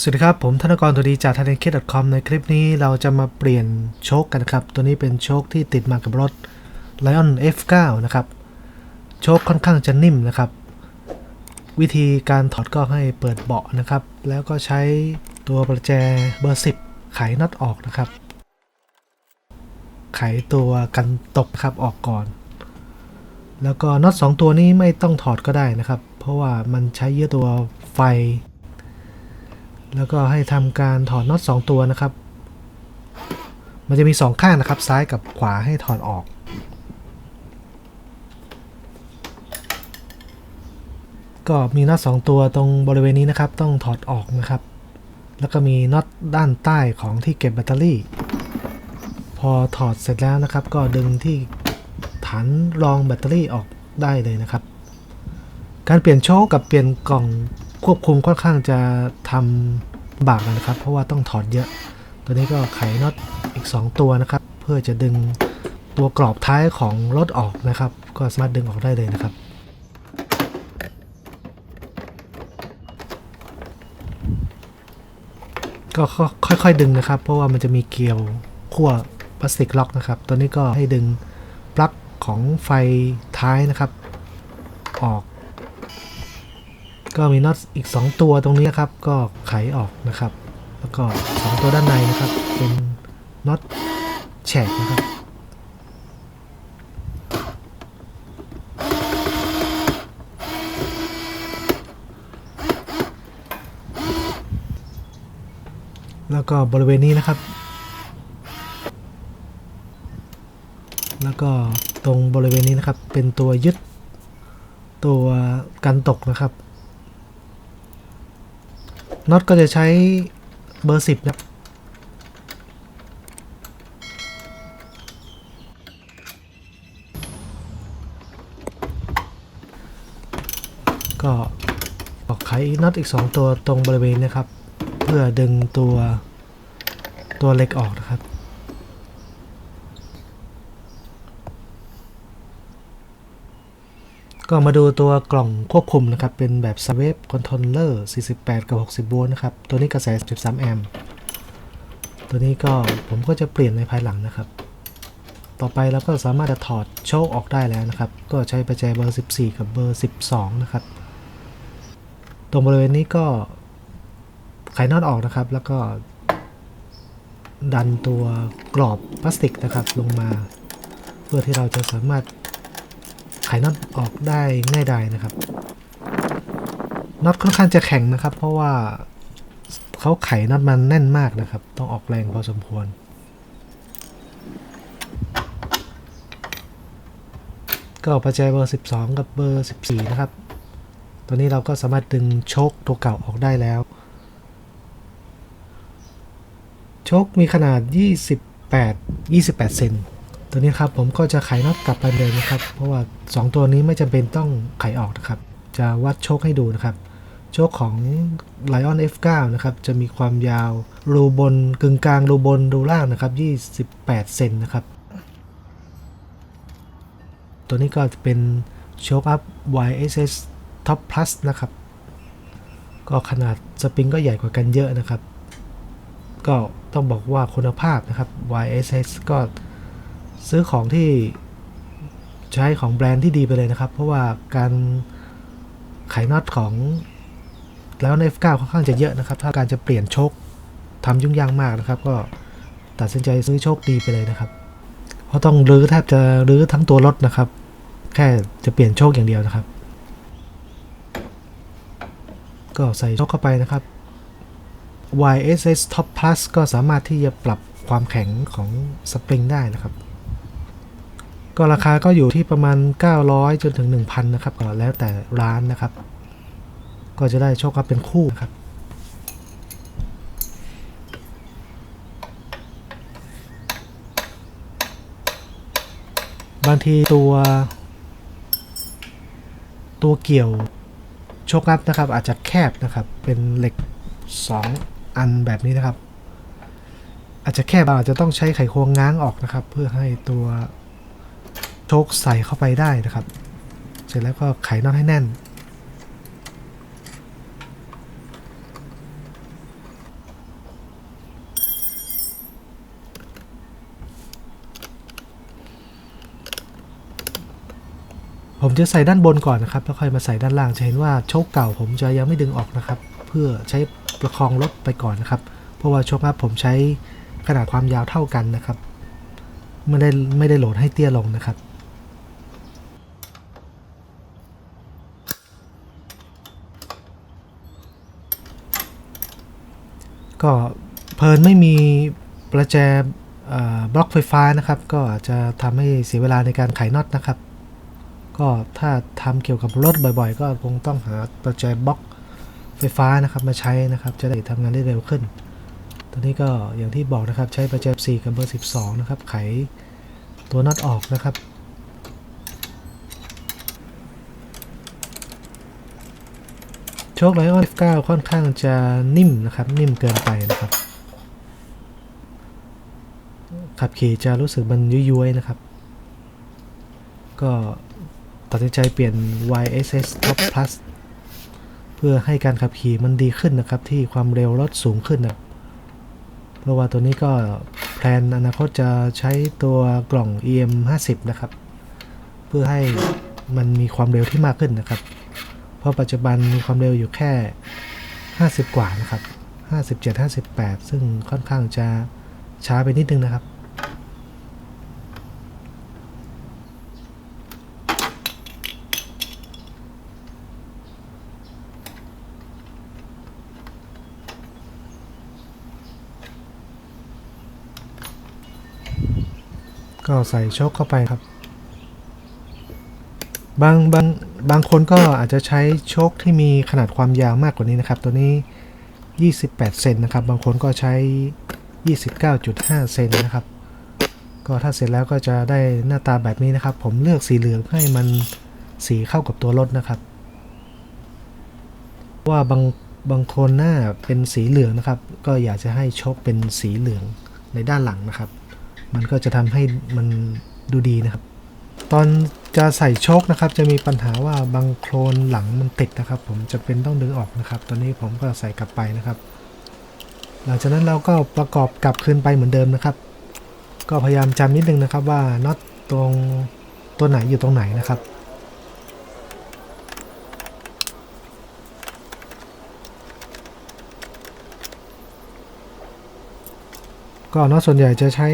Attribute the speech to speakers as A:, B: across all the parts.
A: สวัสดีครับ ผมธนกรตัวดีจาก t h a i l a n d k i d c o m ในคลิปนี้เราจะมาเปลี่ยนโชคกันครับ ตัวนี้เป็นโชคที่ติดมากับรถ Lion F9 นะครับ โชคค่อนข้างจะนิ่มนะครับ วิธีการถอดก็ให้เปิดเบาะนะครับ แล้วก็ใช้ตัวประแจเบอร์ 10 ไขน็อตออกนะครับ ไขตัวกันตกครับออกก่อน แล้วก็น็อตสองตัวนี้ไม่ต้องถอดก็ได้นะครับ เพราะว่ามันใช้เยอะตัวไฟ แล้วก็ให้ทำการถอดน็อต2ตัวนะครับ มันจะมี 2 ข้างนะครับ ซ้ายกับขวาให้ถอดออก ก็มีน็อต2ตัวตรงบริเวณนี้นะครับ ต้องถอดออกนะครับ แล้วก็มีน็อตด้านใต้ของที่เก็บแบตเตอรี่ พอถอดเสร็จแล้วนะครับ ก็ดึงที่ฐานรองแบตเตอรี่ออกได้เลยนะครับ การเปลี่ยนโชคกับเปลี่ยนกล่อง ควบคุมค่อนข้างจะทำบากนะครับ เพราะว่าต้องถอดเยอะ ตัวนี้ก็ไขน็อตอีก 2 ตัวนะครับ เพื่อจะดึงตัวกรอบท้ายของรถออกนะครับ ก็สามารถดึงออกได้เลยนะครับก็ค่อยๆดึงนะครับ เพราะว่ามันจะมีเกลียวขั้วพลาสติกล็อกนะครับ ตัวนี้ก็ให้ดึงปลั๊กของไฟท้ายนะครับ ออก ก็มีน็อตอีก 2 ตัวตรงนี้นะครับก็ไขออกนะครับ แล้วก็ 2 ตัวด้านในนะครับ เป็นน็อตแฉกนะครับแล้วก็บริเวณนี้นะครับ แล้วก็ตรงบริเวณนี้นะครับ เป็นตัวยึดตัวกันตกนะครับ น็อตก็จะใช้เบอร์10นะครับก็ออกไขน็อตอีก 2 ตัวตรงบริเวณนะครับ เพื่อดึงตัวตัวเหล็กออกนะครับ ก็มาดูตัวกล่องควบคุมนะครับ เป็นแบบ s w a v e Controller 48 กับ 60 โวลต์นะครับ ตัวนี้กระแส 13 แอมป์ ตัวนี้ก็ผมก็จะเปลี่ยนในภายหลังนะครับ ต่อไปเราก็สามารถจะถอดโชคออกได้แล้วนะครับ ก็ใช้ประแจเบอร์ 14 กับเบอร์ 12 นะครับ ตรงบริเวณนี้ก็ไขน็อตออกนะครับ แล้วก็ดันตัวกรอบพลาสติกนะครับลงมา เพื่อที่เราจะสามารถ ไขน็อตออกได้ง่ายดายนะครับน็อตค่อนข้างจะแข็งนะครับ เพราะว่าเขาไขน็อตมันแน่นมากนะครับ ต้องออกแรงพอสมควร ก็ประแจเบอร์ 12 กับเบอร์ 14 นะครับ ตอนนี้เราก็สามารถดึงโชคตัวเก่าออกได้แล้ว โชคมีขนาด 28 28 เซน ตัวนี้ครับผมก็จะไขน็อตกลับไปเลยนะครับ เพราะว่า 2 ตัวนี้ไม่จำเป็นต้องไขออกนะครับ จะวัดโชคให้ดูนะครับ โชคของ Lion F9 นะครับ จะมีความยาวรูบนกึ่งกลางรูบนรูล่างนะครับ 28 เซนนะครับ ตัวนี้ก็จะเป็นโชคอัพ YSS Top Plus นะครับ ก็ขนาดสปริงก็ใหญ่กว่ากันเยอะนะครับ ก็ต้องบอกว่าคุณภาพนะครับ YSS ก็ ซื้อของที่ใช้ของแบรนด์ที่ดีไปเลยนะครับ เพราะว่าการไขน็อตของแล้วใน F9 ค่อนข้างจะเยอะนะครับ ถ้าการจะเปลี่ยนโชคทำยุ่งยากมากนะครับ ก็ตัดสินใจซื้อโชคดีไปเลยนะครับเพราะต้องรื้อแทบจะรื้อทั้งตัวรถนะครับ แค่จะเปลี่ยนโชคอย่างเดียวนะครับ ก็ใส่โชคเข้าไปนะครับ YSS Top Plus ก็สามารถที่จะปรับความแข็งของสปริงได้นะครับ ก็ราคาก็อยู่ที่ประมาณ 900 จนถึง 1,000 นะครับก็แล้วแต่ร้านนะครับ ก็จะได้โชคอัพเป็นคู่นะครับบางทีตัว ตัวเกี่ยวโชคอัพนะครับ อาจจะแคบนะครับ เป็นเหล็ก 2 อันแบบนี้นะครับ อาจจะแคบอาจจะต้องใช้ไขควงง้างออกนะครับ เพื่อให้ตัว โชคใส่เข้าไปได้นะครับ เสร็จแล้วก็ไขน็อตให้แน่น ผมจะใส่ด้านบนก่อนนะครับ แล้วค่อยมาใส่ด้านล่างจะเห็นว่าโชคเก่าผมจะยังไม่ดึงออกนะครับ เพื่อใช้ประคองรถไปก่อนนะครับ เพราะว่าโชครับผมใช้ขนาดความยาวเท่ากันนะครับ ไม่ได้ไม่ได้โหลดให้เตี้ยลงนะครับ ก็เพลินไม่มีประแจบล็อกไฟฟ้านะครับ ก็จจะทำให้เสียเวลาในการไขน็อตนะครับ ก็ถ้าทำเกี่ยวกับรถบ่อยๆ ก็คงต้องหาประแจบล็อกไฟฟ้านะครับมาใช้นะครับ จะได้ทำงานได้เร็วขึ้น ตอนนี้ก็อย่างที่บอกนะครับใช้ประแจ4กับเบอร์ 12 นะครับ ไขตัวน็อตออกนะครับ โชคไลออน F9 ค่อนข้างจะนิ่มนะครับ นิ่มเกินไปนะครับ ขับขี่จะรู้สึกมันยุ้ยๆนะครับ ก็ตัดสินใจเปลี่ยน YSS Top Plus เพื่อให้การขับขี่มันดีขึ้นนะครับ ที่ความเร็วรถสูงขึ้นนะเพราะว่าตัวนี้ก็แพลนอนาคตจะใช้ตัวกล่อง EM 50นะครับ เพื่อให้มันมีความเร็วที่มากขึ้นนะครับ เพราะปัจจุบันมีความเร็วอยู่แค่ 50 กว่านะครับ 57 58 ซึ่งค่อนข้างจะช้าไปนิดนึงนะครับ ก็ใส่โชคเข้าไปครับ บางบาง บางคนก็อาจจะใช้โชคที่มีขนาดความยาวมากกว่านี้นะครับ ตัวนี้ 28 เซนนะครับ บางคนก็ใช้ 29.5 เซนนะครับ ก็ถ้าเสร็จแล้วก็จะได้หน้าตาแบบนี้นะครับ ผมเลือกสีเหลืองให้มันสีเข้ากับตัวรถนะครับ ว่าบางบางคนหน้าเป็นสีเหลืองนะครับ ก็อยากจะให้โชคเป็นสีเหลืองในด้านหลังนะครับ มันก็จะทำให้มันดูดีนะครับ ตอน จะใส่โชคนะครับจะมีปัญหาว่าบางโครนหลังมันติดนะครับ ผมจะเป็นต้องดึงออกนะครับ ตอนนี้ผมก็ใส่กลับไปนะครับ หลังจากนั้นเราก็ประกอบกลับคืนไปเหมือนเดิมนะครับ ก็พยายามจำนิดนึงนะครับว่าน็อตตรงตัวไหนอยู่ตรงไหนนะครับก็น็อตส่วนใหญ่จะใช้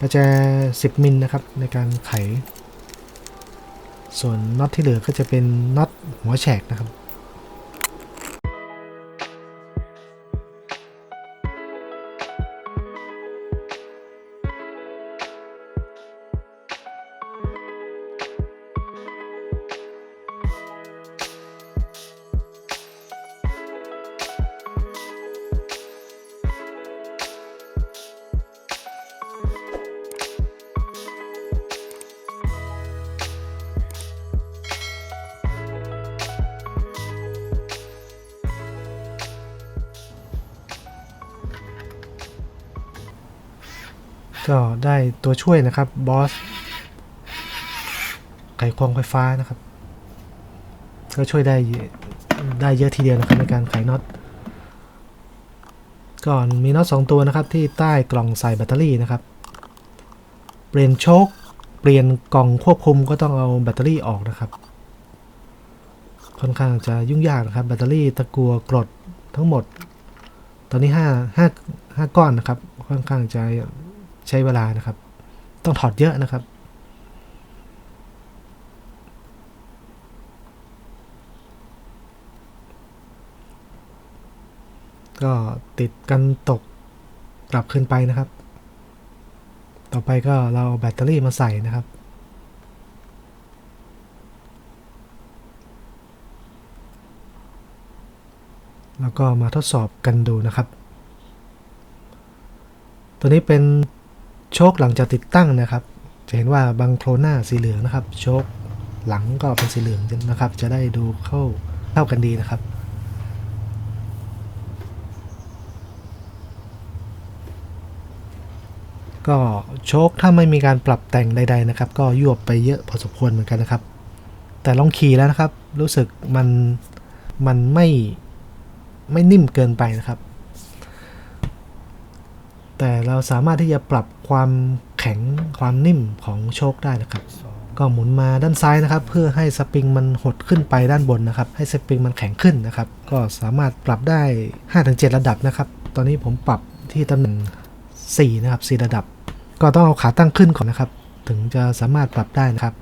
A: ประแจ 10 มิลนะครับ ในการไข ส่วนน็อตที่เหลือก็จะเป็นน็อตหัวแฉกนะครับ ก็ได้ตัวช่วยนะครับบอสไขควงไฟฟ้านะครับ ก็ช่วยได้ได้เยอะทีเดียวนะครับในการไขน็อตก่อนมีน็อตสองตัวนะครับที่ใต้กล่องใส่แบตเตอรี่นะครับ เปลี่ยนโชคเปลี่ยนกล่องควบคุมก็ต้องเอาแบตเตอรี่ออกนะครับ ค่อนข้างจะยุ่งยากนะครับแบตเตอรี่ตะกัวกรดทั้งหมด ตอนนี้5 5 5ก้อนนะครับ ค่อนข้างจะ ใช้เวลานะครับ ต้องถอดเยอะนะครับ ก็ติดกันตกกลับขึ้นไปนะครับ ต่อไปก็เราเอาแบตเตอรี่มาใส่นะครับแล้วก็มาทดสอบกันดูนะครับ ตัวนี้เป็น โชคหลังจากติดตั้งนะครับ จะเห็นว่าบางโครหน้าสีเหลืองนะครับ โชคหลังก็เป็นสีเหลืองนะครับ จะได้ดูเข้าเข้ากันดีนะครับก็โชคถ้าไม่มีการปรับแต่งใด ๆนะครับ ก็ยวบไปเยอะพอสมควรเหมือนกันนะครับ แต่ลองขี่แล้วนะครับ รู้สึกมันมันไม่ไม่นิ่มเกินไปนะครับ แต่เราสามารถที่จะปรับความแข็งความนิ่มของโชคได้นะครับ ก็หมุนมาด้านซ้ายนะครับ เพื่อให้สปริงมันหดขึ้นไปด้านบนนะครับ ให้สปริงมันแข็งขึ้นนะครับ ก็สามารถปรับได้ 5-7 ระดับนะครับ ตอนนี้ผมปรับที่ตำแหน่ง4นะครับ4ระดับ ก็ต้องเอาขาตั้งขึ้นก่อนนะครับ ถึงจะสามารถปรับได้นะครับ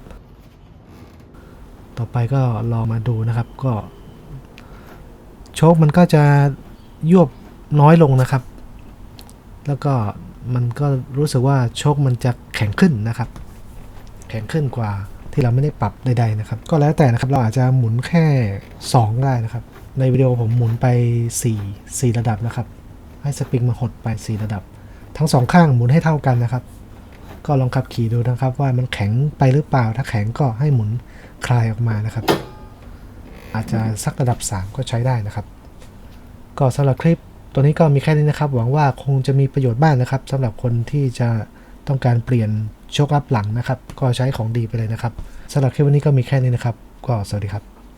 A: ต่อไปก็ลองมาดูนะครับก็ โชคมันก็จะยวบน้อยลงนะครับ แล้วก็มันก็รู้สึกว่าโชคมันจะแข็งขึ้นนะครับ แข็งขึ้นกว่าที่เราไม่ได้ปรับใดๆนะครับ ก็แล้วแต่นะครับเราอาจจะหมุนแค่ 2 ได้นะครับ ในวิดีโอผมหมุนไป 4 4 ระดับนะครับ ให้สปริงมาหดไป 4 ระดับ ทั้งสองข้างหมุนให้เท่ากันนะครับ ก็ลองขับขี่ดูนะครับว่ามันแข็งไปหรือเปล่า ถ้าแข็งก็ให้หมุนคลายออกมานะครับ อาจจะสักระดับ 3 ก็ใช้ได้นะครับ ก็สำหรับคลิป ตัวนี้ก็มีแค่นี้นะครับ หวังว่าคงจะมีประโยชน์บ้างนะครับสำหรับคนที่จะต้องการเปลี่ยนโชคอัพหลังนะครับ ก็ใช้ของดีไปเลยนะครับสำหรับคลิปวันนี้ก็มีแค่นี้นะครับ ก็สวัสดีครับ